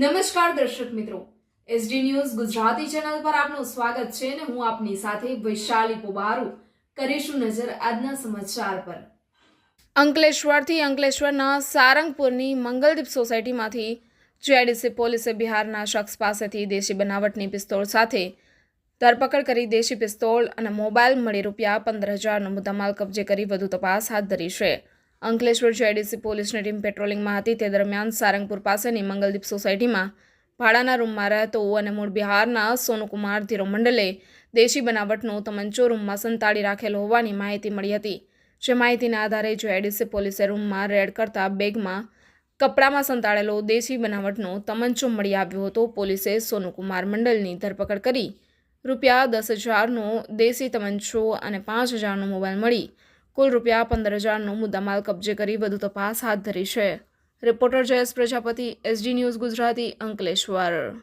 નમસ્કાર દર્શક મિત્રો. એસડી ન્યૂઝ ગુજરાતી ચેનલ પર આપનું સ્વાગત છે અને હું આપની સાથે વૈશાલી પોબારુ કરીશું નજર આજના સમાચાર પર. અંકલેશ્વરથી અંકલેશ્વરના સારંગપુરની મંગલદીપ સોસાયટીમાંથી જીઆઈડીસી પોલીસે બિહારના શખ્સ પાસેથી દેશી બનાવટની પિસ્તોલ સાથે ધરપકડ કરી દેશી પિસ્તોલ અને મોબાઈલ મળી રૂપિયા પંદર હજારનો મુદ્દામાલ કબજે કરી વધુ તપાસ હાથ ધરી છે. અંકલેશ્વર જીઆઈડીસી પોલીસની ટીમ પેટ્રોલિંગમાં હતી. તે દરમિયાન સારંગપુર પાસેની મંગલદીપ સોસાયટીમાં ભાડાના રૂમમાં રહેતો અને મૂળ બિહારના સોનુકુમાર ધીરો મંડલે દેશી બનાવટનો તમંચો રૂમમાં સંતાડી રાખેલો હોવાની માહિતી મળી હતી. જે માહિતીના આધારે જીઆઈડીસી પોલીસે રૂમમાં રેડ કરતા બેગમાં કપડામાં સંતાડેલો દેશી બનાવટનો તમંચો મળી આવ્યો હતો. પોલીસે સોનુકુમાર મંડલની ધરપકડ કરી રૂપિયા દસ હજારનો દેશી તમંચો અને પાંચ હજારનો મોબાઈલ મળી કુલ રૂપિયા પંદર હજારનો મુદ્દામાલ કબજે કરી વધુ તપાસ હાથ ધરી છે. Reporter Jayesh Prajapati, SD news Gujarati, Ankleshwar.